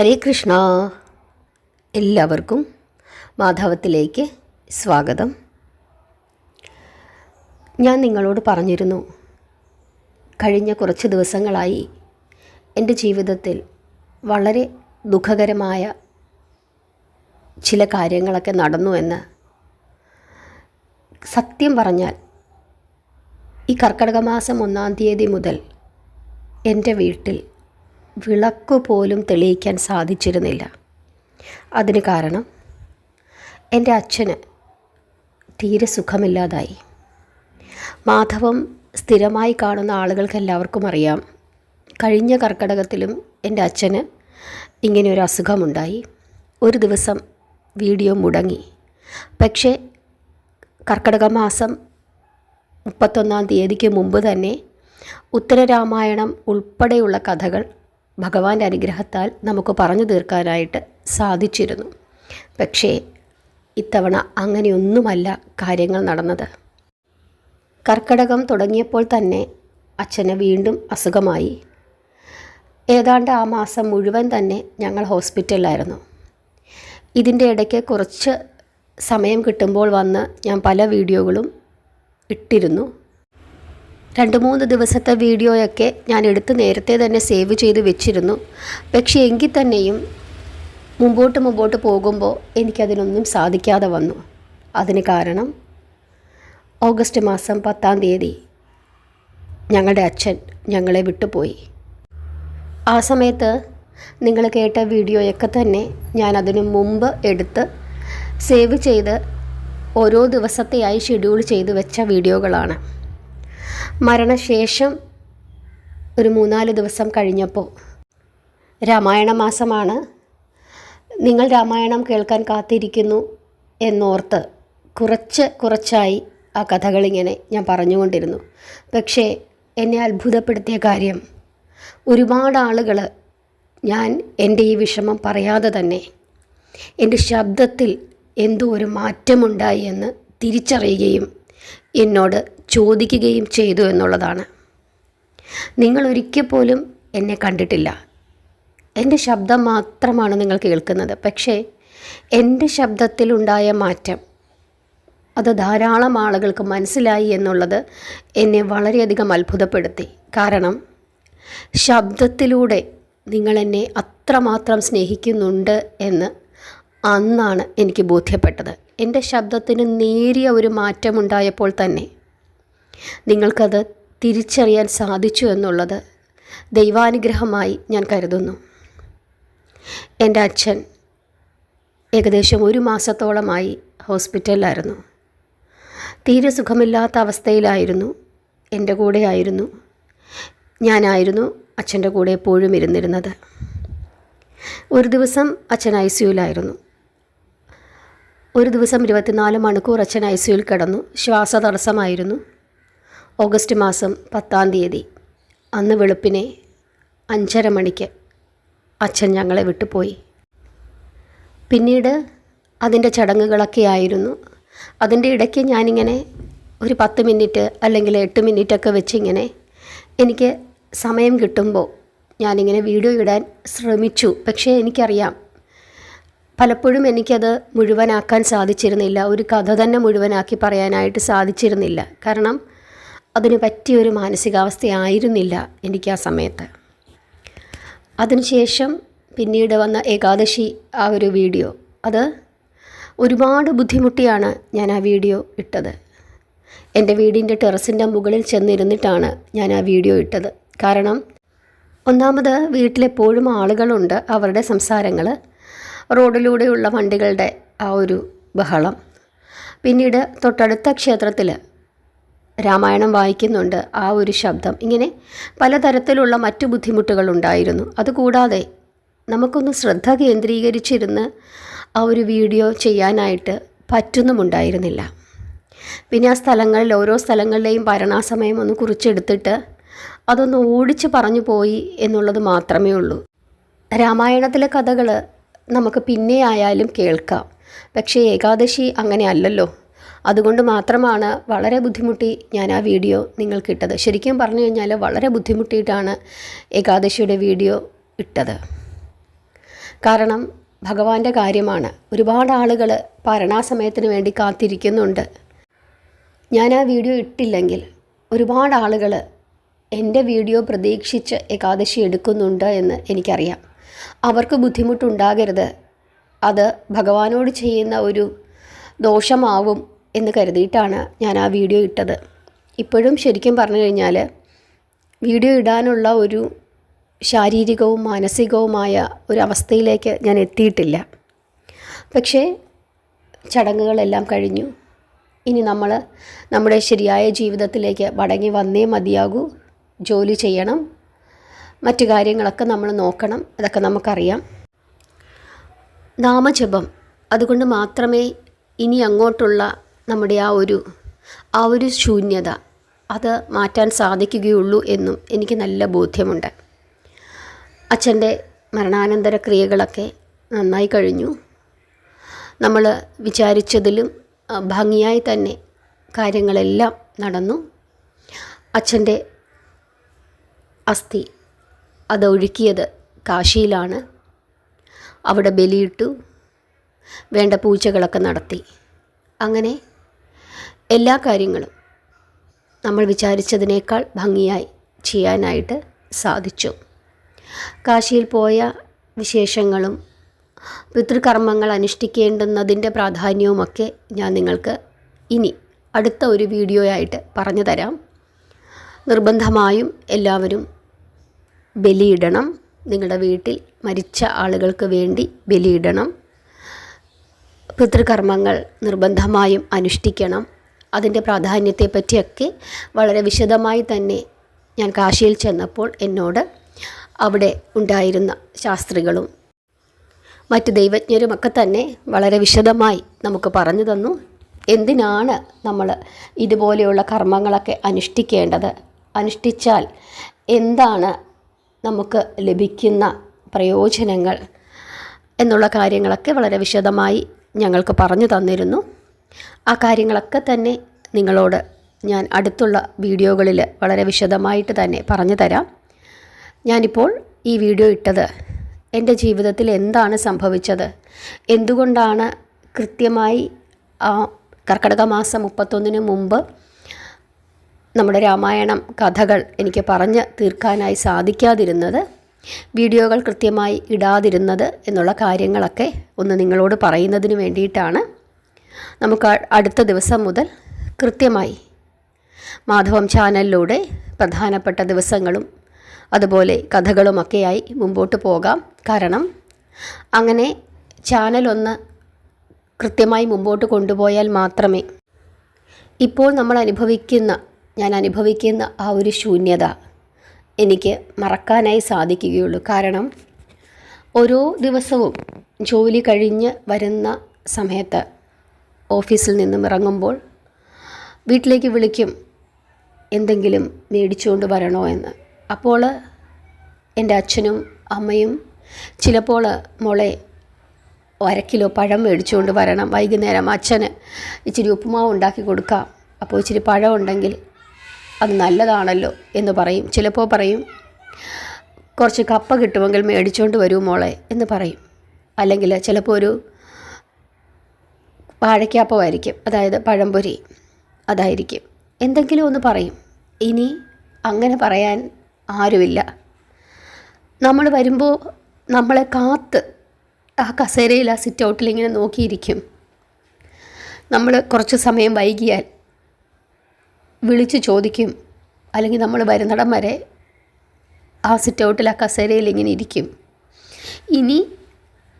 ഹരേ കൃഷ്ണ എല്ലാവർക്കും മാധവത്തിലേക്ക് സ്വാഗതം. ഞാൻ നിങ്ങളോട് പറഞ്ഞിരുന്നു കഴിഞ്ഞ കുറച്ച് ദിവസങ്ങളായി എന്റെ ജീവിതത്തിൽ വളരെ ദുഃഖകരമായ ചില കാര്യങ്ങളൊക്കെ നടന്നു എന്ന് സത്യം പറഞ്ഞാൽ ഈ കർക്കടക മാസം ഒന്നാം തീയതി മുതൽ എന്റെ വീട്ടിൽ വിളക്ക് പോലും തെളിയിക്കാൻ സാധിച്ചിരുന്നില്ല. അതിന് കാരണം എന്റെ അച്ഛന് തീരെ സുഖമില്ലാതായി. മാധവം സ്ഥിരമായി കാണുന്ന ആളുകൾക്ക് എല്ലാവർക്കും അറിയാം. കഴിഞ്ഞ കർക്കടകത്തിലും എന്റെ അച്ഛന് ഇങ്ങനെ ഒരു അസുഖമുണ്ടായി. ഒരു ദിവസം വീഡിയോ മുടങ്ങി. പക്ഷേ കർക്കടക മാസം മുപ്പത്തൊന്നാം തീയതിക്ക് മുമ്പ് തന്നെ ഉത്തരരാമായണം ഉൾപ്പെടെയുള്ള കഥകൾ ഭഗവാന്റെ അനുഗ്രഹത്താൽ നമുക്ക് പറഞ്ഞു തീർക്കാനായിട്ട് സാധിച്ചിരുന്നു. പക്ഷേ ഇത്തവണ അങ്ങനെയൊന്നുമല്ല കാര്യങ്ങൾ നടന്നത്. കർക്കടകം തുടങ്ങിയപ്പോൾ തന്നെ അച്ഛന് വീണ്ടും അസുഖമായി. ഏതാണ്ട് ആ മാസം മുഴുവൻ തന്നെ ഞങ്ങൾ ഹോസ്പിറ്റലിലായിരുന്നു. ഇതിന്റെ ഇടയ്ക്ക് കുറച്ച് സമയം കിട്ടുമ്പോൾ വന്ന് ഞാൻ പല വീഡിയോകളും ഇട്ടിരുന്നു. രണ്ട് മൂന്ന് ദിവസത്തെ വീഡിയോയൊക്കെ ഞാൻ എടുത്ത് നേരത്തെ തന്നെ സേവ് ചെയ്ത് വെച്ചിരുന്നു. പക്ഷേ എങ്കിൽ തന്നെയും മുമ്പോട്ട് മുമ്പോട്ട് പോകുമ്പോൾ എനിക്കതിനൊന്നും സാധിക്കാതെ വന്നു. അതിന് കാരണം ഓഗസ്റ്റ് മാസം പത്താം തീയതി ഞങ്ങളുടെ അച്ഛൻ ഞങ്ങളെ വിട്ടുപോയി. ആ സമയത്ത് നിങ്ങൾ കേട്ട വീഡിയോയൊക്കെ തന്നെ ഞാൻ അതിനു മുമ്പ് എടുത്ത് സേവ് ചെയ്ത് ഓരോ ദിവസത്തെയായി ഷെഡ്യൂൾ ചെയ്ത് വെച്ച വീഡിയോകളാണ്. മരണശേഷം ഒരു മൂന്നാൽ ദിവസം കഴിഞ്ഞപ്പോൾ. രാമായണ മാസമാണ്. നിങ്ങൾ രാമായണം കേൾക്കാൻ കാത്തിരിക്കുന്നു എന്നോർത്ത് കുറച്ച് കുറച്ചായി ആ കഥകളിങ്ങനെ ഞാൻ പറഞ്ഞുകൊണ്ടിരുന്നു. പക്ഷേ എന്നെ അത്ഭുതപ്പെടുത്തിയ കാര്യം ഒരുപാട് ആളുകൾ ഞാൻ എന്റെ ഈ വിഷമം പറയാതെ തന്നെ എന്റെ ശബ്ദത്തിൽ എന്തോ ഒരു മാറ്റമുണ്ടായി എന്ന് തിരിച്ചറിയുകയും എന്നോട് ചോദിക്കുകയും ചെയ്തു എന്നുള്ളതാണ്. നിങ്ങൾ ഒരിക്കൽ പോലും എന്നെ കണ്ടിട്ടില്ല. എന്റെ ശബ്ദം മാത്രമാണ് നിങ്ങൾ കേൾക്കുന്നത്. പക്ഷേ എന്റെ ശബ്ദത്തിലുണ്ടായ മാറ്റം അത് ധാരാളം ആളുകൾക്ക് മനസ്സിലായി എന്നുള്ളത് എന്നെ വളരെയധികം അത്ഭുതപ്പെടുത്തി. കാരണം ശബ്ദത്തിലൂടെ നിങ്ങൾ എന്നെ അത്രമാത്രം സ്നേഹിക്കുന്നുണ്ട് എന്ന് അന്നാണ് എനിക്ക് ബോധ്യപ്പെട്ടത്. എന്റെ ശബ്ദത്തിന് നേരിയ ഒരു മാറ്റമുണ്ടായപ്പോൾ തന്നെ നിങ്ങൾക്കത് തിരിച്ചറിയാൻ സാധിച്ചു എന്നുള്ളത് ദൈവാനുഗ്രഹമായി ഞാൻ കരുതുന്നു. എന്റെ അച്ഛൻ ഏകദേശം ഒരു മാസത്തോളമായി ഹോസ്പിറ്റലിലായിരുന്നു. തീരെ സുഖമില്ലാത്ത അവസ്ഥയിലായിരുന്നു. എന്റെ കൂടെ ആയിരുന്നു ഞാനായിരുന്നു അച്ഛന്റെ കൂടെ എപ്പോഴും ഇരുന്നിരുന്നത്. ഒരു ദിവസം അച്ഛൻ ഐ സിയുലായിരുന്നു ഒരു ദിവസം ഇരുപത്തിനാല് മണിക്കൂർ അച്ഛൻ ഐ സിയുൽ കിടന്നു. ശ്വാസതടസ്സമായിരുന്നു. ഓഗസ്റ്റ് മാസം പത്താം തീയതി. അന്ന് വെളുപ്പിനെ അഞ്ചര മണിക്ക് അച്ഛൻ ഞങ്ങളെ വിട്ടുപോയി. പിന്നീട് അതിന്റെ ചടങ്ങുകളൊക്കെ ആയിരുന്നു. അതിന്റെ ഇടയ്ക്ക് ഞാനിങ്ങനെ ഒരു പത്ത് മിനിറ്റ് അല്ലെങ്കിൽ എട്ട് മിനിറ്റൊക്കെ വെച്ചിങ്ങനെ എനിക്ക് സമയം കിട്ടുമ്പോൾ ഞാനിങ്ങനെ വീഡിയോ ഇടാൻ ശ്രമിച്ചു. പക്ഷേ എനിക്കറിയാം പലപ്പോഴും എനിക്കത് മുഴുവനാക്കാൻ സാധിച്ചിരുന്നില്ല. ഒരു കഥ തന്നെ മുഴുവനാക്കി പറയാനായിട്ട് സാധിച്ചിരുന്നില്ല. കാരണം അതിന് പറ്റിയൊരു മാനസികാവസ്ഥയായിരുന്നില്ല എനിക്ക് ആ സമയത്ത്. അതിനുശേഷം പിന്നീട് വന്ന ഏകാദശി ആ ഒരു വീഡിയോ. അത് ഒരുപാട് ബുദ്ധിമുട്ടിയാണ് ഞാൻ ആ വീഡിയോ ഇട്ടത്. എന്റെ വീടിന്റെ ടെറസിന്റെ മുകളിൽ ചെന്നിരുന്നിട്ടാണ് ഞാൻ ആ വീഡിയോ ഇട്ടത്. കാരണം ഒന്നാമത് വീട്ടിലെപ്പോഴും ആളുകളുണ്ട് അവരുടെ സംസാരങ്ങൾ റോഡിലൂടെയുള്ള വണ്ടികളുടെ ആ ഒരു ബഹളം. പിന്നീട് തൊട്ടടുത്ത ക്ഷേത്രത്തിൽ രാമായണം വായിക്കുന്നുണ്ട് ആ ഒരു ശബ്ദം. ഇങ്ങനെ പലതരത്തിലുള്ള മറ്റു ബുദ്ധിമുട്ടുകൾ ഉണ്ടായിരുന്നു അതുകൂടാതെ നമുക്കൊന്ന് ശ്രദ്ധ കേന്ദ്രീകരിച്ചിരുന്ന് ആ ഒരു വീഡിയോ ചെയ്യാനായിട്ട് പറ്റുന്നുമുണ്ടായിരുന്നില്ല. പിന്നെ ആ സ്ഥലങ്ങളിൽ ഓരോ സ്ഥലങ്ങളിലെയും ഭരണാസമയം ഒന്ന് കുറിച്ചെടുത്തിട്ട് അതൊന്ന് ഓടിച്ച് പറഞ്ഞു പോയി എന്നുള്ളത് മാത്രമേ ഉള്ളൂ. രാമായണത്തിലെ കഥകൾ നമുക്ക് പിന്നെ ആയാലും കേൾക്കാം. പക്ഷേ ഏകാദശി അങ്ങനെ അല്ലല്ലോ. അതുകൊണ്ട് മാത്രമാണ് വളരെ ബുദ്ധിമുട്ടി ഞാൻ ആ വീഡിയോ നിങ്ങൾക്കിട്ടത്. ശരിക്കും പറഞ്ഞു കഴിഞ്ഞാൽ വളരെ ബുദ്ധിമുട്ടിയിട്ടാണ് ഏകാദശിയുടെ വീഡിയോ ഇട്ടത്. കാരണം ഭഗവാന്റെ കാര്യമാണ്. ഒരുപാട് ആളുകൾ ഭരണാസമയത്തിന് വേണ്ടി കാത്തിരിക്കുന്നുണ്ട്. ഞാൻ ആ വീഡിയോ ഇട്ടില്ലെങ്കിൽ ഒരുപാട് ആളുകൾ എന്റെ വീഡിയോ പ്രതീക്ഷിച്ച് ഏകാദശി എടുക്കുന്നുണ്ട് എന്ന് എനിക്കറിയാം. അവർക്ക് ബുദ്ധിമുട്ടുണ്ടാകരുത്. അത് ഭഗവാനോട് ചെയ്യുന്ന ഒരു ദോഷമാവും എന്ന് കരുതിയിട്ടാണ് ഞാൻ ആ വീഡിയോ ഇട്ടത്. ഇപ്പോഴും ശരിക്കും പറഞ്ഞു കഴിഞ്ഞാൽ വീഡിയോ ഇടാനുള്ള ഒരു ശാരീരികവും മാനസികവുമായ ഒരു അവസ്ഥയിലേക്ക് ഞാൻ എത്തിയിട്ടില്ല. പക്ഷേ ചടങ്ങുകളെല്ലാം കഴിഞ്ഞു. ഇനി നമ്മൾ നമ്മുടെ ശരിയായ ജീവിതത്തിലേക്ക് മടങ്ങി വന്നേ മതിയാകൂ. ജോലി ചെയ്യണം. മറ്റു കാര്യങ്ങളൊക്കെ നമ്മൾ നോക്കണം. അതൊക്കെ നമുക്കറിയാം. നാമജപം. അതുകൊണ്ട് മാത്രമേ ഇനി അങ്ങോട്ടുള്ള നമ്മുടെ ആ ഒരു ആ ഒരു ശൂന്യത അത് മാറ്റാൻ സാധിക്കുകയുള്ളൂ എന്നും എനിക്ക് നല്ല ബോധ്യമുണ്ട്. അച്ഛന്റെ മരണാനന്തര ക്രിയകളൊക്കെ നന്നായി കഴിഞ്ഞു. നമ്മൾ വിചാരിച്ചതിലും ഭംഗിയായി തന്നെ കാര്യങ്ങളെല്ലാം നടന്നു. അച്ഛന്റെ അസ്ഥി അതൊഴുക്കിയത് കാശിയിലാണ്. അവിടെ ബലിയിട്ടു വേണ്ട പൂജകളൊക്കെ നടത്തി. അങ്ങനെ എല്ലാ കാര്യങ്ങളും നമ്മൾ വിചാരിച്ചതിനേക്കാൾ ഭംഗിയായി ചെയ്യാനായിട്ട് സാധിച്ചു. കാശിയിൽ പോയ വിശേഷങ്ങളും പിതൃകർമ്മങ്ങൾ അനുഷ്ഠിക്കേണ്ടുന്നതിന്റെ പ്രാധാന്യവുമൊക്കെ ഞാൻ നിങ്ങൾക്ക് ഇനി അടുത്ത ഒരു വീഡിയോയായിട്ട് പറഞ്ഞു തരാം. നിർബന്ധമായും എല്ലാവരും ബലിയിടണം. നിങ്ങളുടെ വീട്ടിൽ മരിച്ച ആളുകൾക്ക് വേണ്ടി ബലിയിടണം. പിതൃകർമ്മങ്ങൾ നിർബന്ധമായും അനുഷ്ഠിക്കണം. അതിന്റെ പ്രാധാന്യത്തെപ്പറ്റിയൊക്കെ വളരെ വിശദമായി തന്നെ ഞാൻ കാശിയിൽ ചെന്നപ്പോൾ എന്നോട് അവിടെ ഉണ്ടായിരുന്ന ശാസ്ത്രികളും മറ്റ് ദൈവജ്ഞരുമൊക്കെ തന്നെ വളരെ വിശദമായി നമുക്ക് പറഞ്ഞു തന്നു. എന്തിനാണ് നമ്മൾ ഇതുപോലെയുള്ള കർമ്മങ്ങളൊക്കെ അനുഷ്ഠിക്കേണ്ടത്? അനുഷ്ഠിച്ചാൽ എന്താണ് നമുക്ക് ലഭിക്കുന്ന പ്രയോജനങ്ങൾ? എന്നുള്ള കാര്യങ്ങളൊക്കെ വളരെ വിശദമായി ഞങ്ങൾക്ക് പറഞ്ഞു തന്നിരുന്നു. ആ കാര്യങ്ങളൊക്കെ തന്നെ നിങ്ങളോട് ഞാൻ അടുത്തുള്ള വീഡിയോകളിൽ വളരെ വിശദമായിട്ട് തന്നെ പറഞ്ഞു തരാം. ഞാനിപ്പോൾ ഈ വീഡിയോ ഇട്ടത് എന്റെ ജീവിതത്തിൽ എന്താണ് സംഭവിച്ചത്? എന്തുകൊണ്ടാണ് കൃത്യമായി ആ കർക്കിടക മാസം മുപ്പത്തൊന്നിന് മുമ്പ് നമ്മുടെ രാമായണം കഥകൾ എനിക്ക് പറഞ്ഞ് തീർക്കാനായി സാധിക്കാതിരുന്നത് വീഡിയോകൾ കൃത്യമായി ഇടാതിരുന്നത് എന്നുള്ള കാര്യങ്ങളൊക്കെ ഒന്ന് നിങ്ങളോട് പറയുന്നതിന് വേണ്ടിയിട്ടാണ്. നമുക്ക് അടുത്ത ദിവസം മുതൽ കൃത്യമായി മാധവം ചാനലിലൂടെ പ്രധാനപ്പെട്ട ദിവസങ്ങളും അതുപോലെ കഥകളുമൊക്കെയായി മുമ്പോട്ട് പോകാം. കാരണം അങ്ങനെ ചാനലൊന്ന് കൃത്യമായി മുമ്പോട്ട് കൊണ്ടുപോയാൽ മാത്രമേ ഇപ്പോൾ നമ്മൾ അനുഭവിക്കുന്ന ഞാൻ അനുഭവിക്കുന്ന ആ ഒരു ശൂന്യത എനിക്ക് മറക്കാനായി സാധിക്കുകയുള്ളൂ. കാരണം ഓരോ ദിവസവും ജോലി കഴിഞ്ഞ് വരുന്ന സമയത്ത് ഓഫീസിൽ നിന്നും ഇറങ്ങുമ്പോൾ വീട്ടിലേക്ക് വിളിക്കും എന്തെങ്കിലും മേടിച്ചുകൊണ്ട് വരണോ എന്ന്. അപ്പോൾ എന്റെ അച്ഛനും അമ്മയും ചിലപ്പോൾ മോളെ അര കിലോ പഴം മേടിച്ചുകൊണ്ട് വരണം. വൈകുന്നേരം അച്ഛന് ഇച്ചിരി ഉപ്പുമാവ് ഉണ്ടാക്കി കൊടുക്കാം. അപ്പോൾ ഇച്ചിരി പഴം ഉണ്ടെങ്കിൽ അത് നല്ലതാണല്ലോ എന്ന് പറയും. ചിലപ്പോൾ പറയും കുറച്ച് കപ്പ കിട്ടുമെങ്കിൽ മേടിച്ചുകൊണ്ട് വരൂ മോളെ എന്ന് പറയും. അല്ലെങ്കിൽ ചിലപ്പോൾ ഒരു വാഴയ്ക്കാപ്പമായിരിക്കും അതായത് പഴംപൊരി അതായിരിക്കും. എന്തെങ്കിലും ഒന്ന് പറയും. ഇനി അങ്ങനെ പറയാൻ ആരുമില്ല. നമ്മൾ വരുമ്പോൾ നമ്മളെ കാത്ത് ആ കസേരയിൽ ആ സിറ്റ് ഔട്ടിൽ ഇങ്ങനെ നോക്കിയിരിക്കും. നമ്മൾ കുറച്ച് സമയം വൈകിയാൽ വിളിച്ച് ചോദിക്കും. അല്ലെങ്കിൽ നമ്മൾ വരുന്നിടം വരെ ആ സിറ്റ് ഔട്ടിൽ ആ കസേരയിൽ ഇങ്ങനെ ഇരിക്കും. ഇനി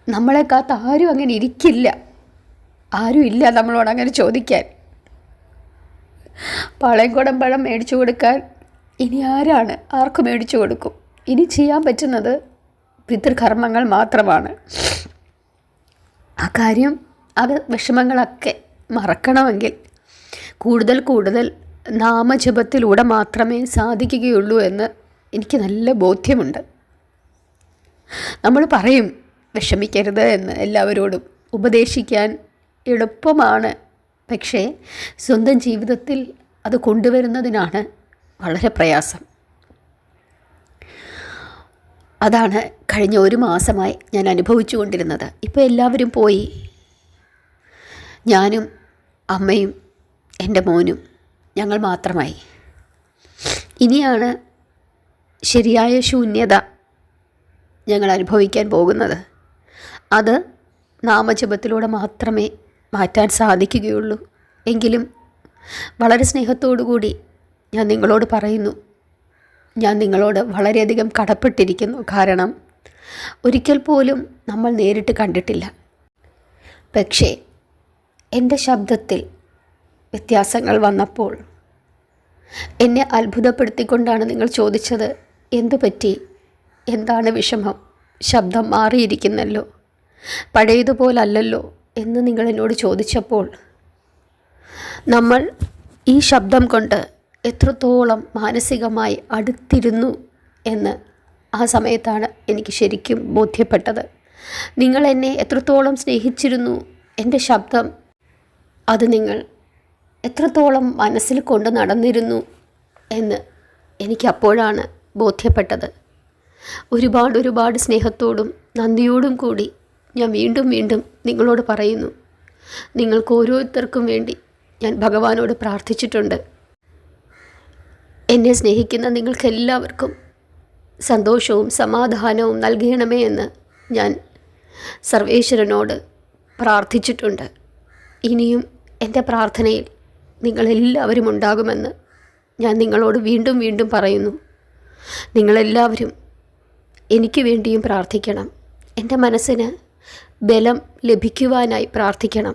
നമ്മളെ കാത്ത് ആരും അങ്ങനെ ഇരിക്കില്ല. ആരും ഇല്ല നമ്മളോട് അങ്ങനെ ചോദിക്കാൻ. പാളയംകുടം പഴം മേടിച്ചു കൊടുക്കാൻ ഇനി ആരാണ്? ആർക്ക് മേടിച്ചു കൊടുക്കും? ഇനി ചെയ്യാൻ പറ്റുന്നത് പിതൃകർമ്മങ്ങൾ മാത്രമാണ്. ആ കാര്യം അത് വിഷമങ്ങളൊക്കെ മറക്കണമെങ്കിൽ കൂടുതൽ കൂടുതൽ നാമജപത്തിലൂടെ മാത്രമേ സാധിക്കുകയുള്ളൂ എന്ന് എനിക്ക് നല്ല ബോധ്യമുണ്ട്. നമ്മൾ പറയും വിഷമിക്കരുത് എന്ന് എല്ലാവരോടും ഉപദേശിക്കാൻ എളുപ്പമാണ്. പക്ഷേ സ്വന്തം ജീവിതത്തിൽ അത് കൊണ്ടുവരുന്നതിനാണ് വളരെ പ്രയാസം. അതാണ് കഴിഞ്ഞ ഒരു മാസമായി ഞാൻ അനുഭവിച്ചു കൊണ്ടിരുന്നത്. ഇപ്പോൾ എല്ലാവരും പോയി. ഞാനും അമ്മയും എന്റെ മോനും ഞങ്ങൾ മാത്രമായി. ഇനിയാണ് ശരിയായ ശൂന്യത ഞങ്ങൾ അനുഭവിക്കാൻ പോകുന്നത്. അത് നാമജപത്തിലൂടെ മാത്രമേ മാറ്റാൻ സാധിക്കുകയുള്ളൂ. എങ്കിലും വളരെ കൂടി ഞാൻ നിങ്ങളോട് പറയുന്നു. ഞാൻ നിങ്ങളോട് വളരെയധികം കടപ്പെട്ടിരിക്കുന്നു. കാരണം ഒരിക്കൽ പോലും നമ്മൾ നേരിട്ട് കണ്ടിട്ടില്ല. പക്ഷേ എന്റെ ശബ്ദത്തിൽ വ്യത്യാസങ്ങൾ വന്നപ്പോൾ എന്നെ അത്ഭുതപ്പെടുത്തിക്കൊണ്ടാണ് നിങ്ങൾ ചോദിച്ചത് എന്തു പറ്റി? എന്താണ് വിഷമം? ശബ്ദം മാറിയിരിക്കുന്നല്ലോ. പഴയതുപോലല്ലല്ലോ. എന്ന് നിങ്ങൾ എന്നോട് ചോദിച്ചപ്പോൾ നമ്മൾ ഈ ശബ്ദം കൊണ്ട് എത്രത്തോളം മാനസികമായി അടുത്തിരുന്നു എന്ന് ആ സമയത്താണ് എനിക്ക് ശരിക്കും ബോധ്യപ്പെട്ടത്. നിങ്ങൾ എന്നെ എത്രത്തോളം സ്നേഹിച്ചിരുന്നു? എന്റെ ശബ്ദം അത് നിങ്ങൾ എത്രത്തോളം മനസ്സിൽ കൊണ്ട് നടന്നിരുന്നു എന്ന് എനിക്ക് അപ്പോഴാണ് ബോധ്യപ്പെട്ടത്. ഒരുപാട് ഒരുപാട് സ്നേഹത്തോടും നന്ദിയോടും കൂടി ഞാൻ വീണ്ടും വീണ്ടും നിങ്ങളോട് പറയുന്നു. നിങ്ങൾക്ക് ഓരോരുത്തർക്കും വേണ്ടി ഞാൻ ഭഗവാനോട് പ്രാർത്ഥിച്ചിട്ടുണ്ട്. എന്നെ സ്നേഹിക്കുന്ന നിങ്ങൾക്കെല്ലാവർക്കും സന്തോഷവും സമാധാനവും നൽകണമേ എന്ന് ഞാൻ സർവേശ്വരനോട് പ്രാർത്ഥിച്ചിട്ടുണ്ട്. ഇനിയും എന്റെ പ്രാർത്ഥനയിൽ നിങ്ങളെല്ലാവരും ഉണ്ടാകുമെന്ന് ഞാൻ നിങ്ങളോട് വീണ്ടും വീണ്ടും പറയുന്നു. നിങ്ങളെല്ലാവരും എനിക്ക് വേണ്ടിയും പ്രാർത്ഥിക്കണം. എന്റെ മനസ്സിന് ബലം ലഭിക്കുവാനായി പ്രാർത്ഥിക്കണം.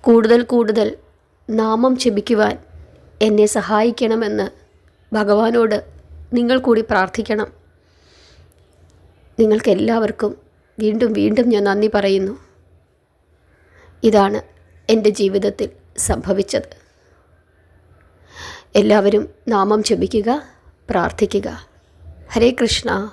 കൂടുതൽ കൂടുതൽ നാമം ജപിക്കുവാൻ എന്നെ സഹായിക്കണമെന്ന് ഭഗവാനോട് നിങ്ങൾ കൂടി പ്രാർത്ഥിക്കണം. നിങ്ങൾക്കെല്ലാവർക്കും വീണ്ടും വീണ്ടും ഞാൻ നന്ദി പറയുന്നു. ഇതാണ് എന്റെ ജീവിതത്തിൽ സംഭവിച്ചത്. എല്ലാവരും നാമം ജപിക്കുക പ്രാർത്ഥിക്കുക. ഹരേ കൃഷ്ണ.